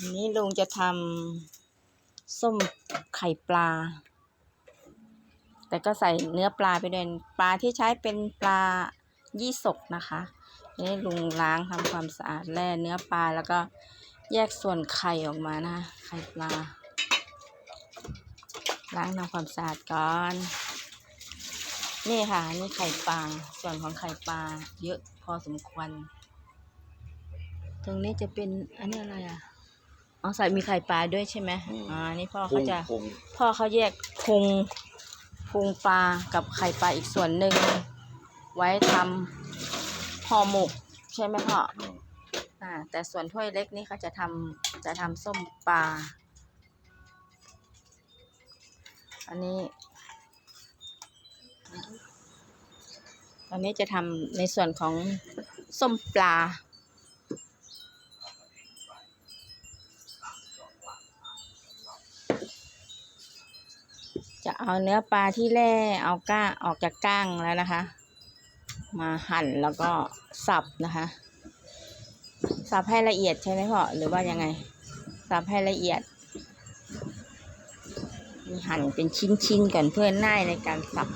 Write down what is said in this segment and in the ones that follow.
อันนี้ลุงจะทำส้มไข่ปลา แต่ก็ใส่เนื้อปลาไปด้วยปลาที่ใช้เป็นปลายี่สกนะคะนนี้ลุงล้างทำความสะอาดแล่เนื้อปลาแล้วก็แยกส่วนไข่ออกมานะคะไข่ปลา ล้างทำความสะอาดก่อน นี่ค่ะนี่ไข่ปลาส่วนของไข่ปลาเยอะพอสมควร ตรงนี้จะเป็นอันนี้อะไรอะ อ๋อใส่มีไข่ปลาด้วยใช่ไหมอืม อ่านี่พ่อเขาจะ พุงพ่อเขาแยกพุงพุงปลากับไข่ปลาอีกส่วนหนึ่ง ไว้ทำห่อหมก ใช่ไหมพ่อ พุงอ่า แต่ส่วนถ้วยเล็กนี่เขาจะทำจะทำส้มปลา อันนี้ อันนี้จะทำในส่วนของส้มปลา จะเอาเนื้อปลาที่แล่เอาก้างออกจากก้างแล้วนะคะ มาหั่นแล้วก็สับนะคะ สับให้ละเอียดใช่ไหมพ่อหรือว่ายังไง สับให้ละเอียดมีหั่นเป็นชิ้นๆก่อนเพื่อง่ายในการสับ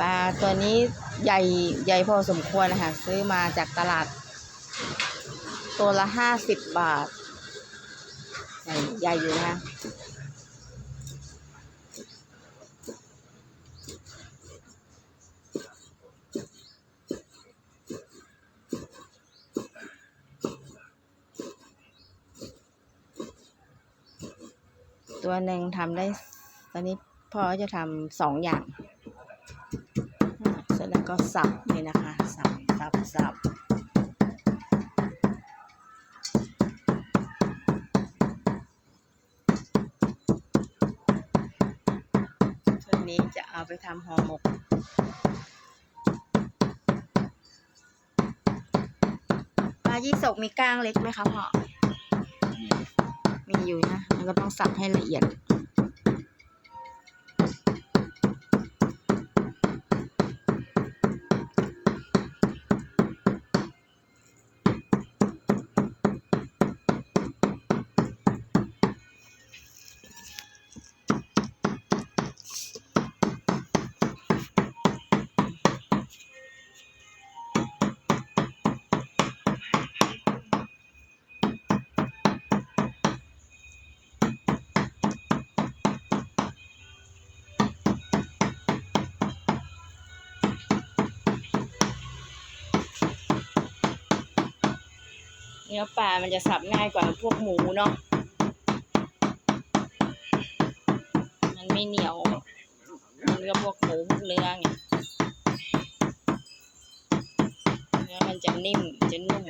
ปลาตัวนี้ใหญ่ใหญ่พอสมควรนะคะซื้อมาจากตลาด ตัวละห้าสิบบาท ใหญ่ใหญ่อยู่นะตัวหนึ่งทำได้ ตอนนี้พ่อจะทำสองอย่าง เสร็จแล้วก็สับนี่นะคะ สับ สับ สับ ทำห่อหมก ปลายี่สกมีก้างเล็กไหมคะพ่อ มีอยู่นะแล้วก็ต้องสับให้ละเอียด นื้อปลามันจะสับง่ายกว่าพวกหมูเนาะมันไม่เหนียวมันก็พวกหมูพวกเนื้อไงเนื้อมันจะนิ่มจะนุ่ม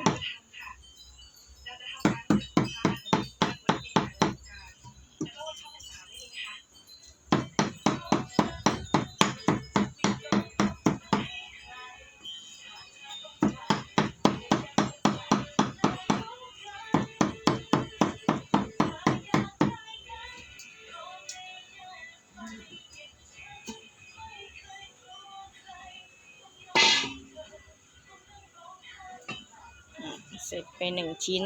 เสร็จไปหนึ่งชิ้น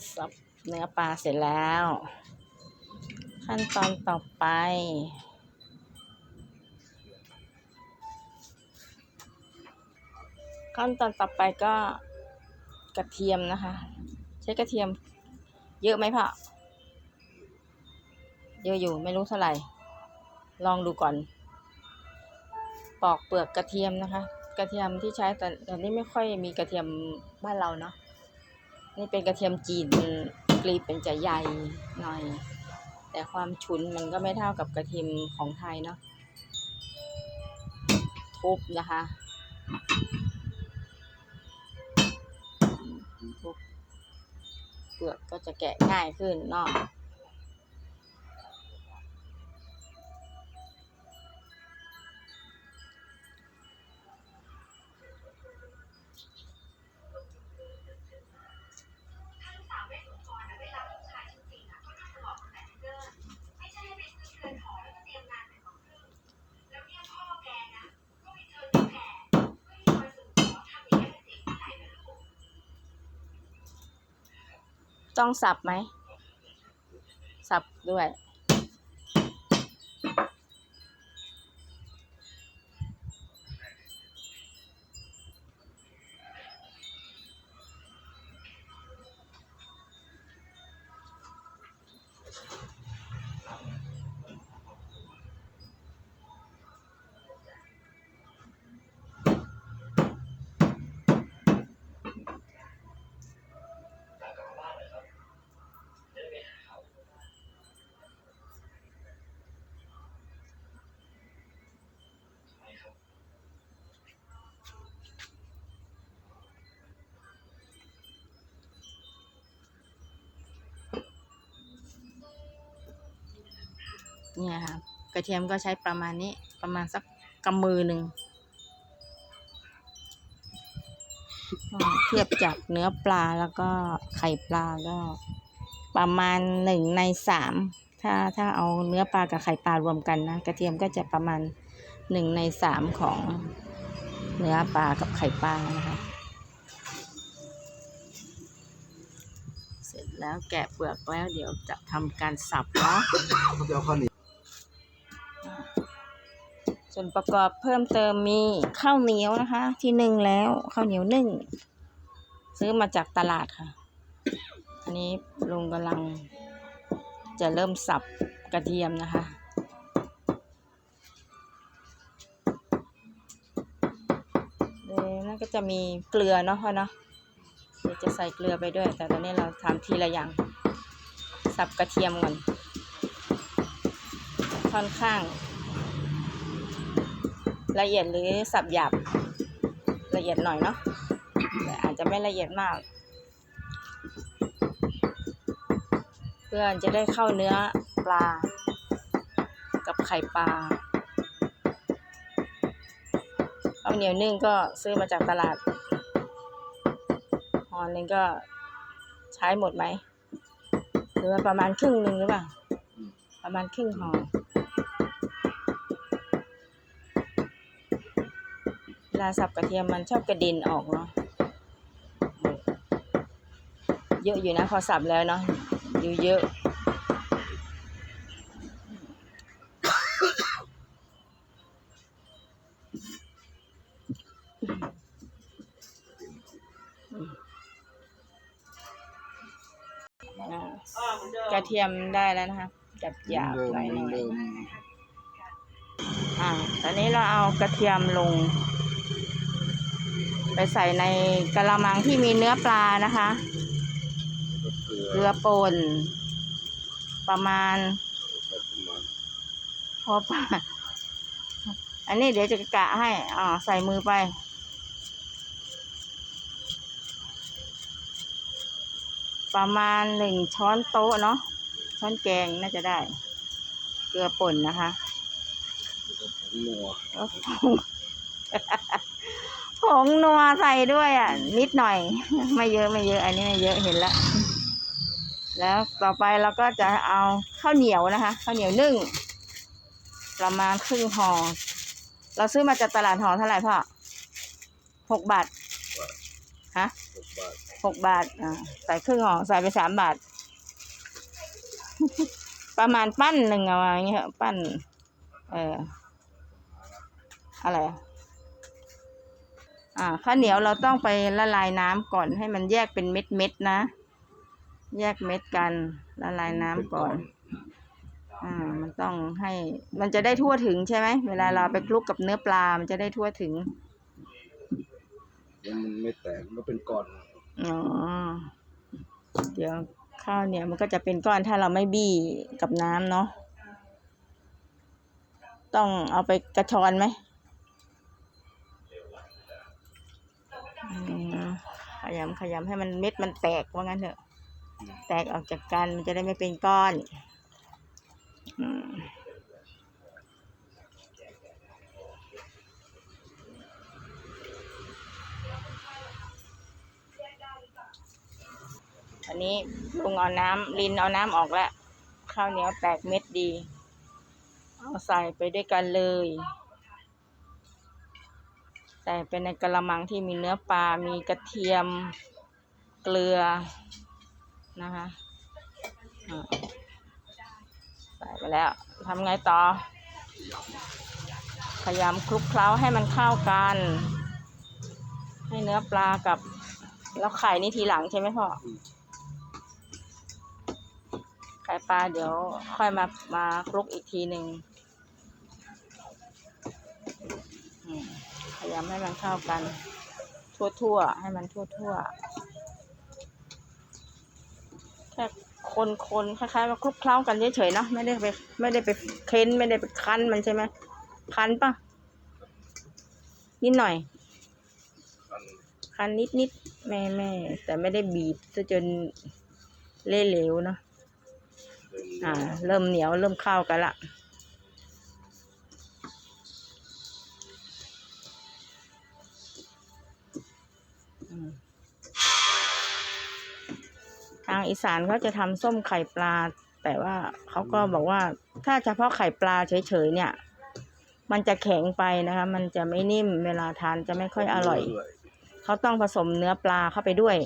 อันนี้สับเนื้อปลาเสร็จแล้ว ขั้นตอนต่อไป ขั้นตอนต่อไปก็กระเทียมนะคะ ใช้กระเทียมเยอะไหมพ่อเยอะอยู่ไม่รู้เท่าไหร่ ลองดูก่อน ปอกเปลือกกระเทียมนะคะ กระเทียมที่ใช้แต่แต่นี่ไม่ค่อยมีกระเทียมบ้านเราเนาะ นี่เป็นกระเทียมจีนกรีบเป็นจะใหญ่หน่อย แต่ความฉุนมันก็ไม่เท่ากับกระเทียมของไทยเนาะทุบนะคะทุบเปลือกก็จะแกะง่ายขึ้นเนาะ ต้องสับไหม สับด้วย เนี่ยค่ะ กระเทียมก็ใช้ประมาณนี้ประมาณสักกำมือหนึ่งเทียบจากเนื้อปลาแล้วก็ไข่ปลาก็ ประมาณหนึ่งในสามถ้าถ้าเอาเนื้อปลากับไข่ปลารวมกันนะกระเทียมก็จะประมาณหนึ่งในสามของเนื้อปลากับไข่ปลานะคะเสร็จแล้วแกะเปลือกแล้วเดี๋ยวจะทำการสับเนาะ ส่วนประกอบเพิ่มเติมมีข้าวเหนียวนะคะ ที่นึ่งแล้วข้าวเหนียวนึ่ง ซื้อมาจากตลาดค่ะ อันนี้ลุงกำลัง จะเริ่มสับกระเทียมนะคะเดี๋ยวนั่นก็จะมีเกลือเนาะพ่อเนาะเดี๋ยวจะใส่เกลือไปด้วย แต่ตอนนี้เราทำทีละอย่าง สับกระเทียมก่อนค่อนข้าง ละเอียดหรือสับหยาบละเอียดหน่อยเนาะแต่อาจจะไม่ละเอียดมาก เพื่อจะได้เข้าเนื้อปลา กับไข่ปลาข้าวเหนียวนึ่งก็ซื้อมาจากตลาดห่อหนึ่งก็ใช้หมดไหมหรือประมาณครึ่งหนึ่งหรือเปล่า ประมาณครึ่งห่อ ลาสับกระเทียมมันชอบกระเด็นออกเนาะเยอะอยู่นะพอสับแล้วเนาะอยู่เยอะอ่ากระเทียมได้แล้วนะคะจับหยาบเดิมหน่อยหน่อยเดิมอ่าตอนนี้เราเอากระเทียมลงไป ใส่ในกระมังที่มีเนื้อปลานะคะเกลืเกอลือป่นประมาณประมาณพอปะอันนี้เดี๋ยวจะกะให้อ่าใส่มือไป ประมาณหนึ่งช้อนโต๊ะเนาะช้อนแกงน่าจะได้ เกลือป่นนะคะนัวแล้ว ผงนัวใส่ด้วยอะ นิดหน่อย ไม่เยอะไม่เยอะ อันนี้ไม่เยอะเห็นแล้ว แล้วต่อไปเราก็จะเอาข้าวเหนียวนะคะข้าวเหนียวนึ่งประมาณครึ่งห่อเราซื้อมาจากตลาดห่อเท่าไหร่พ่อหกบาทฮะหกบาทอ่าใส่ครึ่งห่อใส่ไปสามบาท ประมาณปั้นหนึ่งเอาไว้อย่างเงี้ยปั้น เอออะไรอะ อ่าข้าวเหนียวเราต้องไปละลายน้ำก่อนให้มันแยกเป็นเม็ดเม็ดๆนะ แยกเม็ดกันละลายน้ำก่อน อ่า มันต้องให้ มันจะได้ทั่วถึงใช่ไหมเวลาเราไปคลุกกับเนื้อปลา มันจะได้ทั่วถึงแล้วมันไม่แตกมันเป็นก้อนอ๋อเดี๋ยวข้าวเหนียวมันก็จะเป็นก้อนถ้าเราไม่บี้กับน้ำเนาะต้องเอาไปกระชอนไหม ยำขยำให้มันเม็ดมันแตกว่างั้นเถอะ แตกออกจากกันมันจะได้ไม่เป็นก้อนอืมอันนี้ลุงเอาน้ำลินเอาน้ำออกแล้วข้าวเหนียวแตกเม็ดดี เอาใส่ไปด้วยกันเลยใส่ไปในกระมังที่มีเนื้อปลา มีกระเทียม เกลือนะคะใส่ไปแล้วทำไงต่อ พยายามคลุกเคล้าให้มันเข้ากัน ให้เนื้อปลากับ แล้วไข่นี่ทีหลังใช่ไหมพ่อไข่ปลาเดี๋ยวค่อยมามาคลุกอีกทีหนึ่งอืม พยายามให้มันเข้ากัน ทั่วๆ ให้มันทั่วๆ แค่คนๆ คล้ายๆว่าคลุกเคล้ากันเฉยๆเนาะ ไม่ได้ไปไม่ได้ไปเค้นไม่ได้ไปคั้นมันใช่ไหมคั้นปะนิดหน่อย คั้นนิดๆ แม่แม่แต่ไม่ได้บีบซะจนเละเหลวเนาะ อ่า เริ่มเหนียวเริ่มเข้ากันละ ทางอีสานเขาจะทำส้มไข่ปลา แต่ว่าเขาก็บอกว่าถ้าเฉพาะไข่ปลาเฉยๆเนี่ย มันจะแข็งไปนะคะ มันจะไม่นิ่มเวลาทานจะไม่ค่อยอร่อยเขาต้องผสมเนื้อปลาเข้าไปด้วย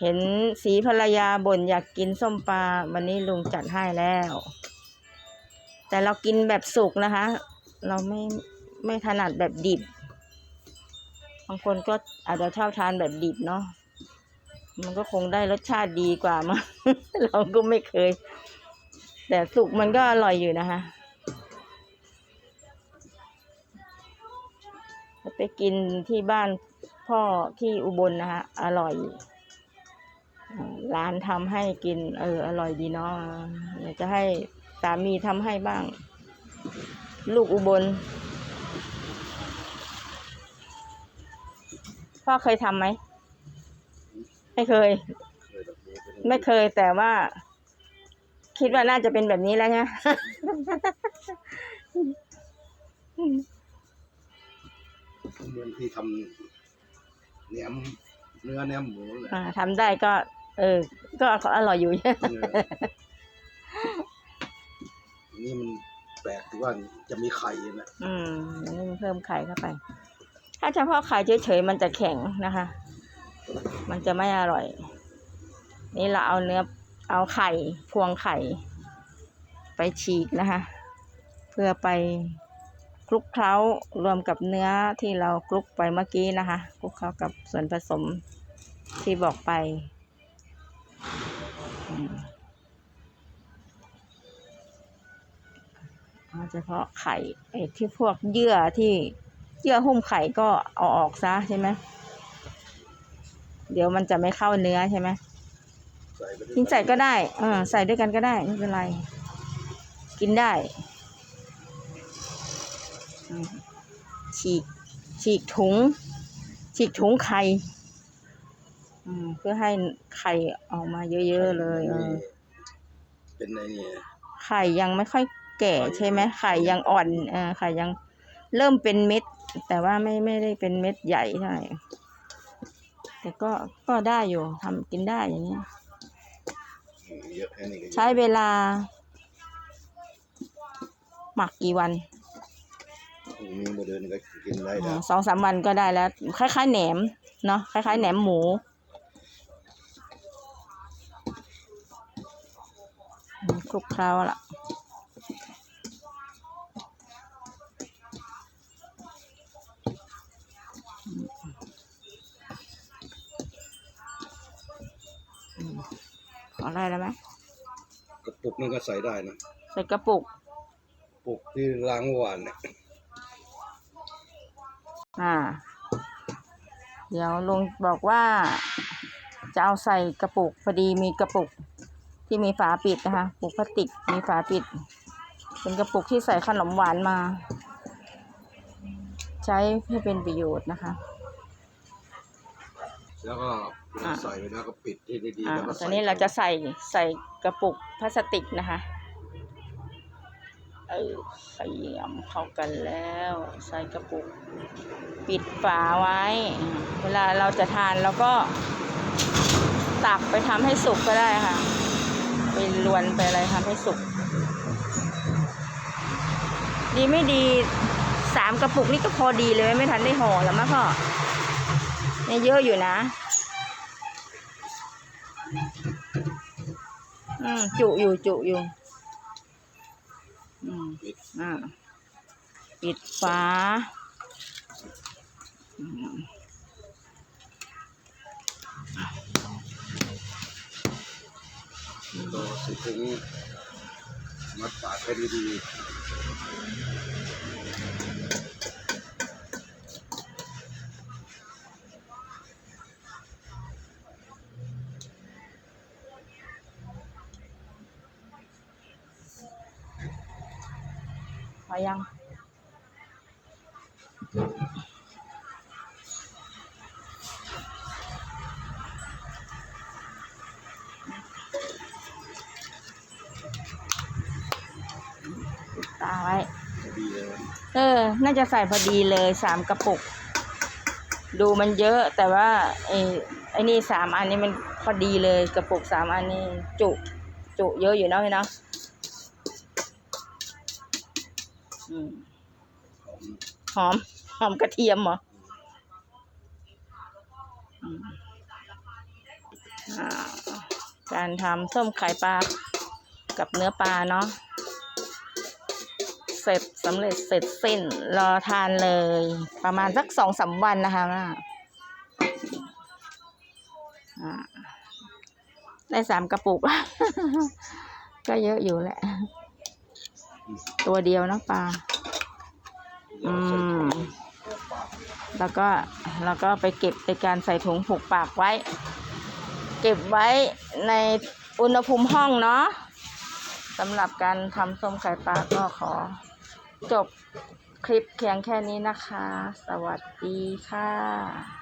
เห็นสีภรรยาบ่นอยากกินส้มปลาวันนี้ลุงจัดให้แล้ว แต่เรากินแบบสุกนะคะ เราไม่ไม่ถนัดแบบดิบบางคนก็อาจจะชอบทานแบบดิบเนาะ มันก็คงได้รสชาติดีกว่ามั้งเราก็ไม่เคย แต่สุกมันก็อร่อยอยู่นะคะไปกินที่บ้านพ่อที่อุบลนะคะ อร่อย ร้านทำให้กิน เออ อร่อยดีเนาะอยากจะให้สามีทำให้บ้าง ลูกอุบล พ่อเคยทำไหม ไม่เคยเคยแบบนี้เป็นไม่เคยแต่ว่า คิดว่าน่าจะเป็นแบบนี้แล้วใช่ไหมเหมือนที่ทำเนียมเนื้อเนียมหมูเลยอ่าทำได้ก็ เออ ก็อร่อยอยู่ นี่มันแปลกที่ว่าจะมีไข่นะอืมอันนี้มันเพิ่มไข่เข้าไป ถ้าเฉพาะไข่เฉยๆมันจะแข็งนะคะ มันจะไม่อร่อย นี่เราเอาเนื้อเอาไข่พวงไข่ ไปฉีกนะคะ เพื่อไปคลุกเคล้ารวมกับเนื้อที่เราคลุกไปเมื่อกี้นะคะคลุกเคล้ากับส่วนผสมที่บอกไปอืมเอาเฉพาะไข่ไอ้ที่พวกเยื่อที่เยื่อหุ้มไข่ก็เอาออกซะใช่ไหม เดี๋ยวมันจะไม่เข้าเนื้อใช่ไหมใส่ไปด้วยทิ้งใส่ก็ได้เออใส่ด้วยกันก็ได้ไม่เป็นไร กินได้อืมฉีกฉีกถุง ฉีกถุงไข่อืมเพื่อให้ไข่ออกมาเยอะๆเลยเออเป็นในนี่ไข่ยังไม่ค่อยแก่ใช่ไหมไข่ยังอ่อนเออไข่ยังเริ่มเป็นเม็ด แต่ว่าไม่ไม่ได้เป็นเม็ดใหญ่เท่าไหร่ แต่ก็ก็ได้อยู่ทำกินได้อย่างเงี้ยเยอะแค่นี้ก็เยอะใช้เวลา หมักกี่วันมีโมเดิร์นก็กินได้อ๋แล้อวสองสามวันก็ได้แล้ว คล้ายๆแหนมเนาะคล้ายๆแหนมหมูมันคลุกเคล้าละ พอได้แล้วไหมกระปุกนึงก็ใส่ได้นะใส่กระปุกปุกที่ล้างเมื่อวานเนี่ยอ่า เดี๋ยวลุงบอกว่า จะเอาใส่กระปุกพอดีมีกระปุกที่มีฝาปิดนะคะปุกพลาสติกมีฝาปิด เป็นกระปุกที่ใส่ขนมหวานมา ใช้ให้เป็นประโยชน์นะคะ แล้วก็ อ่า ใส่ไปแล้วก็ปิดที่ดีๆอ่าแล้วก็ตใส่อนนี้เราจะใส่ใส่กระปุกพลาสติกนะคะ เออขยำเข้ากันแล้ว ใส่กระปุก ปิดฝาไว้อ่าเวลาเราจะทานเราก็ตักไปทำให้สุกก็ได้ค่ะ ไปลวนไปอะไรทำให้สุก ดีไม่ดีสามกระปุกนี่ก็พอดีเลยไม่ทันได้ห่อแล้วมั้งพ่อเนี่ยเยอะอยู่นะ อืมจุอยู่จุอยู่อืมอ่าปิดฝาอืมก็ใส่ถุงมัดปากให้ดีพ ปิดตาไว้ๆพอดีเลยเออ น่าจะใส่พอดีเลยสามกระปุก ดูมันเยอะแต่ว่าไอ้ไอ้นี่สามอันนี้มันพอดีเลยกระปุกสามอันนี้จุ จุเยอะอยู่เนาะพี่เนาะอืมหอมหอม หอมกระเทียมเหรออืมอ่าการทำส้มไข่ปลากับเนื้อปลาเนาะเส ร็จสำเร็จเสร็จสิ้นรอทานเลย ประมาณสักสองสามวันนะคะได้สามกระปุก ก็เยอะอยู่แหละ ตัวเดียวนะปลาอืม แล้วก็แล้วก็ไปเก็บในการใส่ถุงผูกปากไว้ เก็บไว้ในอุณหภูมิห้องเนาะสำหรับการทำส้มไข่ปลาก็ขอ จบคลิปเพียงแค่นี้นะคะ สวัสดีค่ะ